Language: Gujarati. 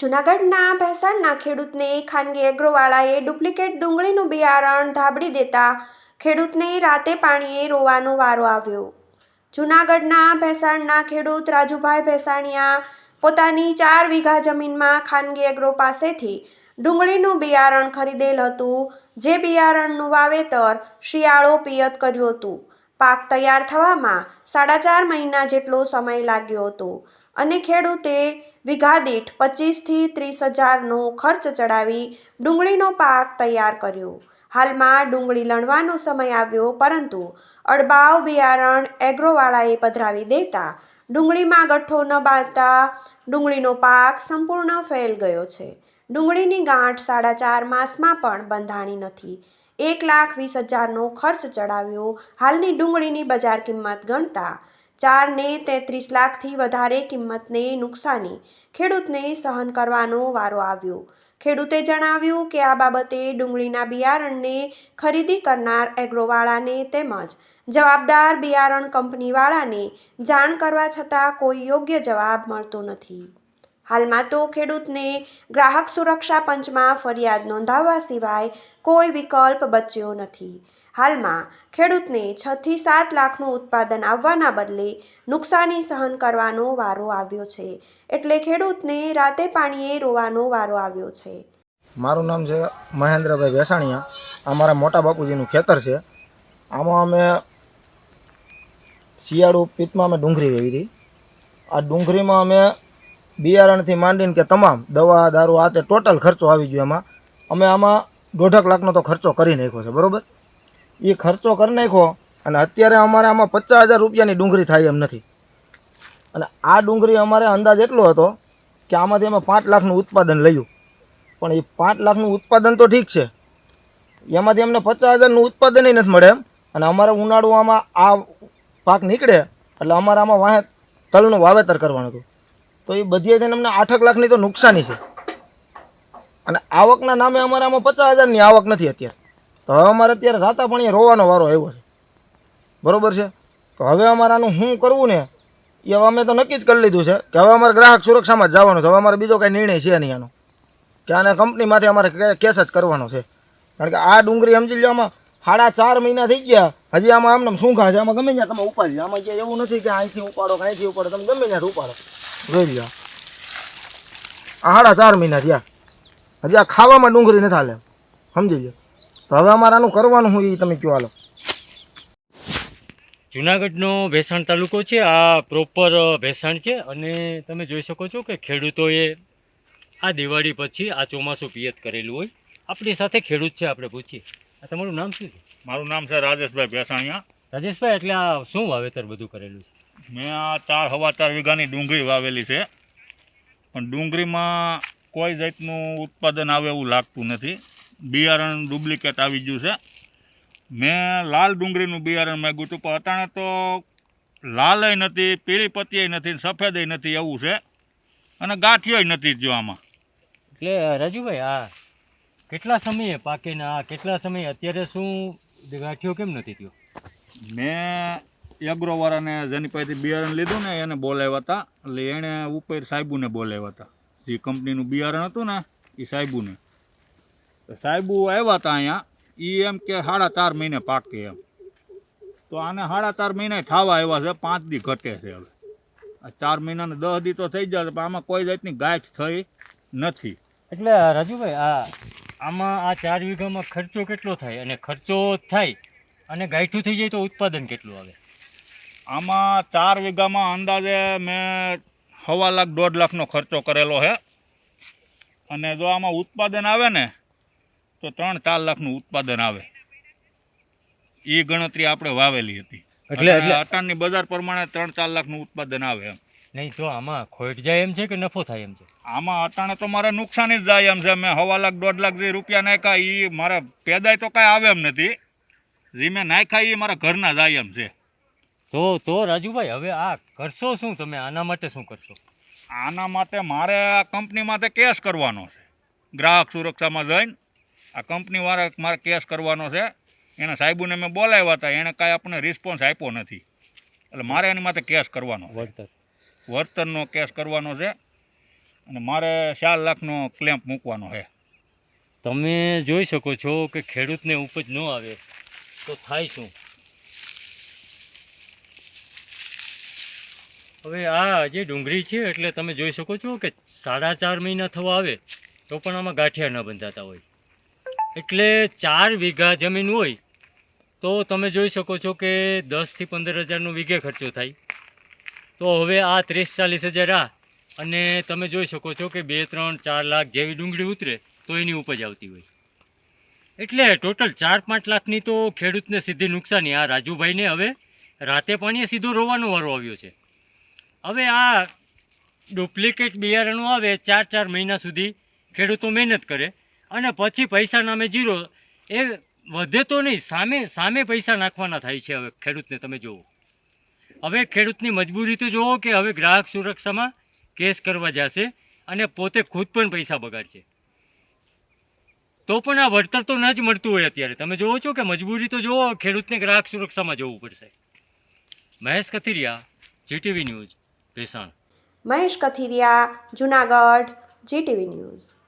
જૂનાગઢના ભેસાણના ખેડૂતને ખાનગી એગ્રોવાળાએ ડુપ્લિકેટ ડુંગળીનું બિયારણ ધાબડી દેતા ખેડૂતને રાતે પાણીએ રોવાનો વારો આવ્યો. જૂનાગઢના ભેસાણના ખેડૂત રાજુભાઈ ભેસાણીયા પોતાની ચાર વીઘા જમીનમાં ખાનગી એગ્રો પાસેથી ડુંગળીનું બિયારણ ખરીદેલ હતું, જે બિયારણનું વાવેતર શિયાળો પિયત કર્યું હતું. પાક તૈયાર થવામાં સાડા ચાર મહિના જેટલો સમય લાગ્યો હતો અને ખેડૂતે વીઘા દીઠ પચીસથી ત્રીસ હજારનો ખર્ચ ચડાવી ડુંગળીનો પાક તૈયાર કર્યો. હાલમાં ડુંગળી લણવાનો સમય આવ્યો, પરંતુ અડબાવ બિયારણ એગ્રોવાળાએ પધરાવી દેતા ડુંગળીમાં ગઠ્ઠો ન બાંધતા ડુંગળીનો પાક સંપૂર્ણ ફેલ ગયો છે. ડુંગળીની ગાંઠ સાડા ચાર માસમાં પણ બંધાણી નથી. એક લાખ વીસ હજારનો ખર્ચ ચડાવ્યો. હાલની ડુંગળીની બજાર કિંમત ગણતા ચારને તેત્રીસ લાખથી વધારે કિંમતને નુકસાની ખેડૂતને સહન કરવાનો વારો આવ્યો. ખેડૂતે જણાવ્યું કે આ બાબતે ડુંગળીના બિયારણને ખરીદી કરનાર એગ્રોવાળાને તેમજ જવાબદાર બિયારણ કંપનીવાળાને જાણ કરવા છતાં કોઈ યોગ્ય જવાબ મળતો નથી. હાલમાં તો ખેડૂતને ગ્રાહક સુરક્ષા પંચમાં ફરિયાદ નોંધાવવા સિવાય કોઈ વિકલ્પ બચ્યો નથી. હાલમાં ખેડૂતને છથી સાત લાખનું ઉત્પાદન આવવાના બદલે નુકસાની સહન કરવાનો વારો આવ્યો છે. એટલે ખેડૂતને રાતે પાણીએ રોવાનો વારો આવ્યો છે. મારું નામ છે મહેન્દ્રભાઈ વેસાણીયા અમારા મોટા બાપુજીનું ખેતર છે. આમાં અમે શિયાળુ પિત્તમાં અમે ડુંગળી વેવી હતી આ ડુંગળીમાં અમે બિયારણથી માંડીને કે તમામ દવા, દારૂ, આ તે ટોટલ ખર્ચો આવી ગયો એમાં. અમે આમાં દોઢક લાખનો તો ખર્ચો કરી નાખ્યો છે, બરોબર? એ ખર્ચો કરી નાખ્યો અને અત્યારે અમારે આમાં પચાસ હજાર રૂપિયાની ડુંગળી થાય એમ નથી. અને આ ડુંગળી અમારે અંદાજ એટલો હતો કે આમાંથી અમે પાંચ લાખનું ઉત્પાદન લયું પણ એ પાંચ લાખનું ઉત્પાદન તો ઠીક છે. એમાંથી અમને પચાસ હજારનું ઉત્પાદન નથી મળે એમ. અને અમારે ઉનાળુમાં આ પાક નીકળે એટલે અમારે આમાં વાહે તલનું વાવેતર કરવાનું હતું. તો એ બધી અમને આઠક લાખની તો નુકસાની છે. અને આવકના નામે અમારે આમાં પચાસ હજારની આવક નથી અત્યારે. તો હવે અમારે અત્યારે રાતા પણ રોવાનો વારો આવ્યો છે. બરોબર છે? તો હવે અમારાનું શું કરવું ને? એ હવે અમે તો નક્કી જ કરી લીધું છે કે હવે અમારે ગ્રાહક સુરક્ષામાં જ જવાનું છે. હવે અમારે બીજો કાંઈ નિર્ણય છે નહીં આનો. કે આને કંપનીમાંથી અમારે કે- કેસ જ કરવાનો છે. કારણ કે આ ડુંગળી સમજી લો આમાં સાડા ચાર મહિના થઈ ગયા. હજી આમાં આમને શું ઘા છે? આમાં ગમે ત્યાં તમે ઉપાડી આમાં ક્યાંય એવું નથી કે અહીંથી ઉપાડો કે અહીંથી ઉપાડો. તમે ગમે ત્યાં ઉપાડો. જોઈ લો આ સાડા ચાર મહિના થયા. હજી આ ખાવામાં ડુંગળી નથી હાલે. સમજી લો તો હવે અમારાનું કરવાનું શું એ તમે કહો હાલો. જુનાગઢનો ભેસાણ તાલુકો છે આ પ્રોપર ભેસાણ છે અને તમે જોઈ શકો છો કે ખેડૂતોએ આ દિવાળી પછી આ ચોમાસું પિયત કરેલું હોય. આપણી સાથે ખેડૂત છે આપણે પૂછીએ. આ તમારું નામ શું છે? મારું નામ છે રાજેશભાઈ ભેસાણીયા. રાજેશભાઈ એટલે આ શું વાવેતર બધું કરેલું છે? મેં આ ચાર હવા ચાર વીઘાની ડુંગળી વાવેલી છે. પણ ડુંગળીમાં કોઈ જાતનું ઉત્પાદન આવે એવું લાગતું નથી. બિયારણ ડુપ્લિકેટ આવી ગયું છે. મેં લાલ ડુંગળીનું બિયારણ માગ્યું હતું પણ અટાણે તો લાલય નથી પીળી પત્તીય નથી સફેદય નથી એવું છે. અને ગાંઠિયોય નથી જો આમાં. એટલે રાજુભાઈ આ કેટલા સમયે પાકે ને આ કેટલા સમયે અત્યારે શું ગાંઠિયો કેમ નથી થયો? મેં એગ્રોવાળાને જેની પાસેથી બિયારણ લીધું ને એને બોલાવ્યા હતા. એટલે એણે ઉપર સાહેબુને બોલાવ્યા હતા. જે કંપનીનું બિયારણ હતું ને, એ સાહેબુને. સાહેબુ આવ્યા હતા અહીંયા. એ એમ કે સાડા ચાર મહિને પાકે એમ. તો આને સાડા ચાર મહિને થાવા આવ્યા છે, પાંચ દી ઘટે છે હવે. આ ચાર મહિનાને દસ દી તો થઈ જશે પણ આમાં કોઈ જાતની ગાંઠ થઈ નથી. એટલે રાજુભાઈ, આ આમાં આ ચાર વીઘામાં ખર્ચો કેટલો થાય? અને ખર્ચો થાય અને ગાંઠું થઈ જાય તો ઉત્પાદન કેટલું આવે? આમાં ચાર વીઘામાં અંદાજે મેં સવા લાખ દોઢ લાખનો ખર્ચો કરેલો છે અને જો આમાં ઉત્પાદન આવે ને તો ત્રણ ચાર લાખનું ઉત્પાદન આવે. એ ગણતરી આપણે વાવેલી હતી. એટલે અટાણની બજાર પ્રમાણે ત્રણ ચાર લાખનું ઉત્પાદન આવે એમ. નહીં તો આમાં ખોટ જાય એમ છે કે નફો થાય એમ છે? આમાં અટાણે તો મારે નુકસાન જ જાય એમ છે. મેં સવા લાખ દોઢ લાખ જે રૂપિયા નાખ્યા એ મારે પેદાય તો કાંઈ આવે એમ નથી. જે મેં નાખ્યા એ મારા ઘરના જાય એમ છે. તો તો રાજુભાઈ હવે આ કરશો શું? તમે આના માટે શું કરશો? આના માટે મારે આ કંપની માટે કેસ કરવાનો છે. ગ્રાહક સુરક્ષામાં જઈને આ કંપનીવાળા મારે કેસ કરવાનો છે. એના સાહેબોને મેં બોલાવ્યા હતા એણે કાંઈ આપણને રિસ્પોન્સ આપ્યો નથી. એટલે મારે એની માટે કેસ કરવાનો વળતર. વળતરનો કેસ કરવાનો છે અને મારે ચાર લાખનો ક્લેમ્પ મૂકવાનો છે. તમે જોઈ શકો છો કે ખેડૂતને ઉપજ ન આવે તો થાય શું? હવે આ જે ડુંગળી છે, એટલે તમે જોઈ શકો છો કે સાડા ચાર મહિના થવા આવે, તો પણ આમાં ગાંઠિયા ન બંધાતા હોય. એટલે ચાર વીઘા જમીન હોય, તો તમે જોઈ શકો છો કે દસથી પંદર હજારનો વીઘે ખર્ચો થાય. તો હવે આ ત્રીસ ચાલીસ હજાર આ, અને તમે જોઈ શકો છો કે બે, ત્રણ, ચાર લાખ જેવી ડુંગળી ઉતરે, તો એની ઉપજ આવતી હોય. એટલે ટોટલ ચાર, પાંચ લાખની તો ખેડૂતને સીધી નુકસાની. આ રાજુભાઈને હવે રાતે પાણીએ સીધો રોવાનો વારો આવ્યો છે. હવે આ ડુપ્લિકેટ બિયારણો આવે ચાર ચાર મહિના સુધી ખેડૂતો મહેનત કરે અને પછી પૈસા નામે જીરો, એ વધે તો નહીં, સામે સામે પૈસા નાખવાના થાય છે હવે ખેડૂતને તમે જુઓ. હવે ખેડૂતની મજબૂરી તો જુઓ કે હવે ગ્રાહક સુરક્ષામાં કેસ કરવા જશે અને પોતે ખુદ પણ પૈસા બગાડશે. તો પણ આ વળતર તો ન જ મળતું હોય અત્યારે. તમે જુઓ છો કે મજબૂરી તો જુઓ, ખેડૂતને ગ્રાહક સુરક્ષામાં જવું પડશે. Mahesh Kathiriya, GTV news. Bhesan Mahesh Kathiriya Junagadh GTV news.